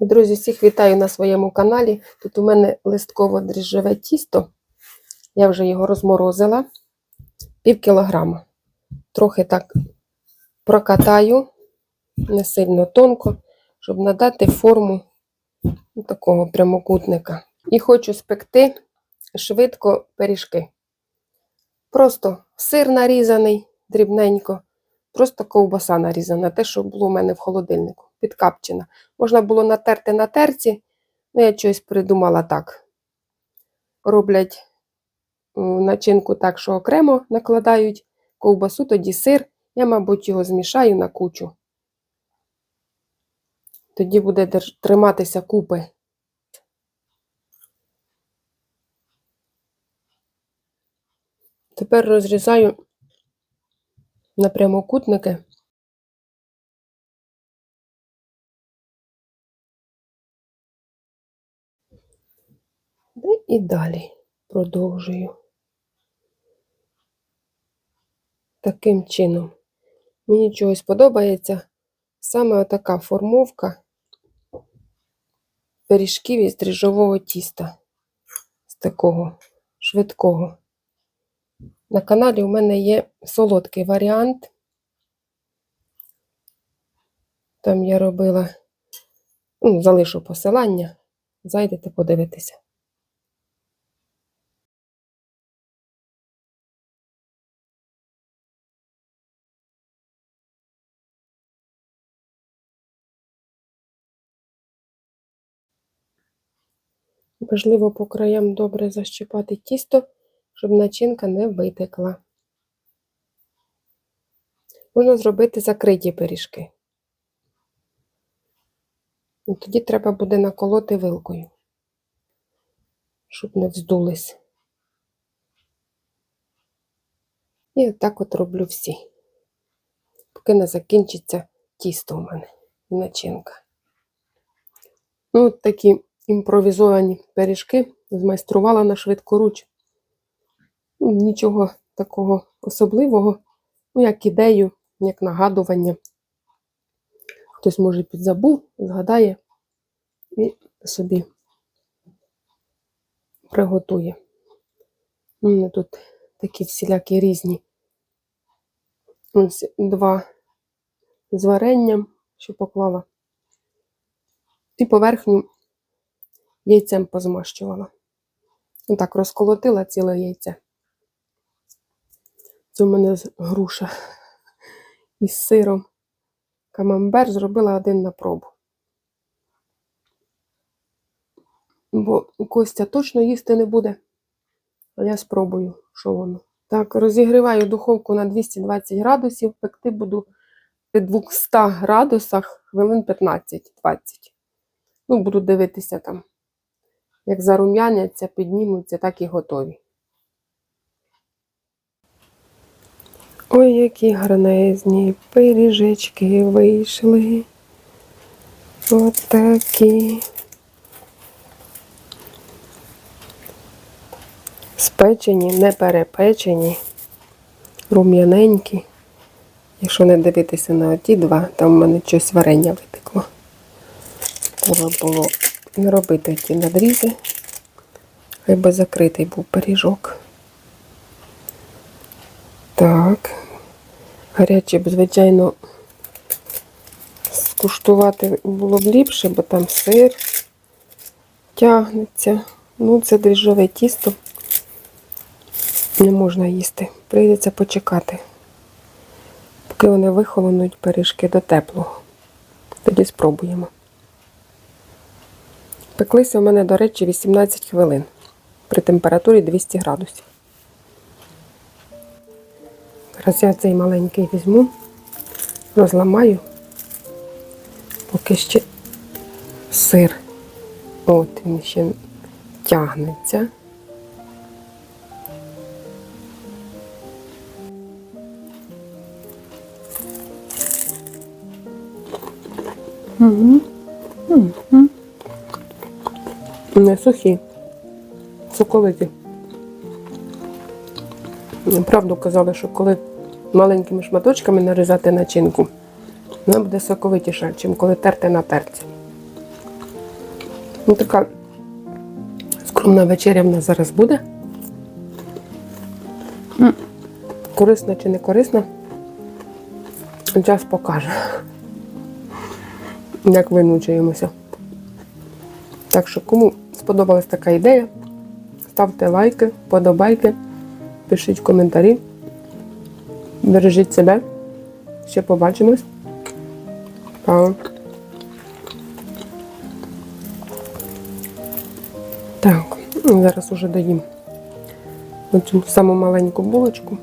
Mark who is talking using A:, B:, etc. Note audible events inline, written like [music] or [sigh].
A: Друзі, всіх вітаю на своєму каналі. Тут у мене листково дріжджеве тісто. Я вже його розморозила пів кілограма. Трохи так прокатаю, не сильно тонко, щоб надати форму такого прямокутника. І хочу спекти швидко пиріжки. Просто сир нарізаний дрібненько, просто ковбаса нарізана, те, що було у мене в холодильнику, підкапчена. Можна було натерти на терці, ну я щось придумала так. Роблять начинку так, що окремо накладають ковбасу, тоді сир. Я, мабуть, його змішаю на кучу. Тоді буде триматися купи. Тепер розрізаю на прямокутники. І далі продовжую. Таким чином. Мені чогось подобається саме така формовка пиріжків із дріжджового тіста. З такого швидкого. На каналі у мене є солодкий варіант. Там я робила, ну, залишу посилання, зайдете подивитися. Важливо по краям добре защипати тісто, щоб начинка не витекла. Можна зробити закриті пиріжки. І тоді треба буде наколоти вилкою, щоб не вздулись. І отак от роблю всі, поки не закінчиться тісто у мене начинка. Ну, от такі імпровізовані пиріжки змайструвала на швидкоруч. Ну, Нічого такого особливого, ну, як ідею, як нагадування. Хтось, може, підзабув, згадає і собі приготує. У тут такі всілякі різні. Ось два з варенням, що поклала. І поверхню яйцем позмащувала. Так, розколотила ціле яйце. Це у мене груша [laughs] із сиром. Камамбер зробила один на пробу. Бо Костя точно їсти не буде. А я спробую, що воно. Так, розігріваю духовку на 220 градусів, пекти буду при 200 градусах хвилин 15-20. Ну, буду дивитися там. Як зарум'яняться, піднімуться, так і готові. Ой, які гарнезні пиріжечки вийшли. Отакі. Спечені, не перепечені, рум'яненькі. Якщо не дивитися на оті два, там в мене щось варення витекло. Треба було не робити ті надрізи. Хай би закритий був пиріжок. Так. Гаряче б, звичайно, скуштувати було б ліпше, бо там сир тягнеться. Ну, це дріжджове тісто. Не можна їсти. Прийдеться почекати, поки вони вихолонуть пиріжки до теплого. Тоді спробуємо. Пеклися у мене, до речі, 18 хвилин при температурі 200 градусів. Зараз я цей маленький візьму, розламаю, поки ще сир. От він ще тягнеться. Угу. Угу. Не сухі, соковиті. Правду казали, що коли маленькими шматочками нарізати начинку, вона буде соковитіша, ніж коли терти на терці. Ну, така скромна вечеря в нас зараз буде. Корисна чи не корисна? Час покаже. Як винучуємося. Так що, кому сподобалась така ідея, ставте лайки, подобайки, пишіть коментарі. Бережіть себе. Ще побачимось. Па. Так, зараз уже доїм оцю саму маленьку булочку.